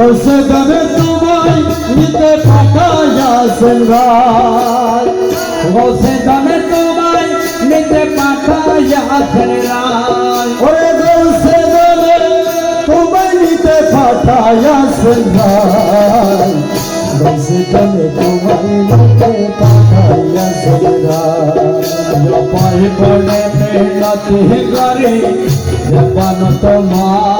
দোষে দমে তোমায় নিতে পাঠাইয়াছেন রায় দোষে দমে তোমায় নিতে পাঠাইয়াছেন রায় ওরে দোষে দমে তোমায় নিতে পাঠাইয়াছেন রায় দোষে দমে তোমায় নিতে পাঠাইয়াছেন রায় পায়ে পড়ে মেহনতি করে জপান তোমার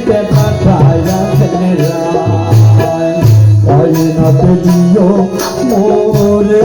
নিতে পাঠাইয়াছেন রায়। পরিণত দিও মোরে?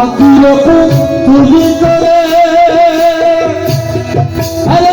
আকিরকু তুলি করে। আরে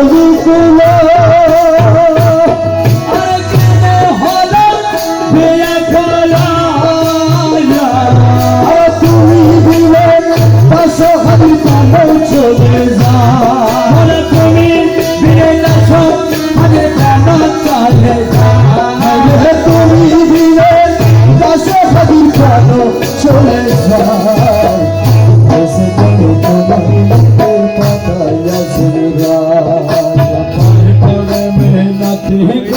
অনুকূল তুমি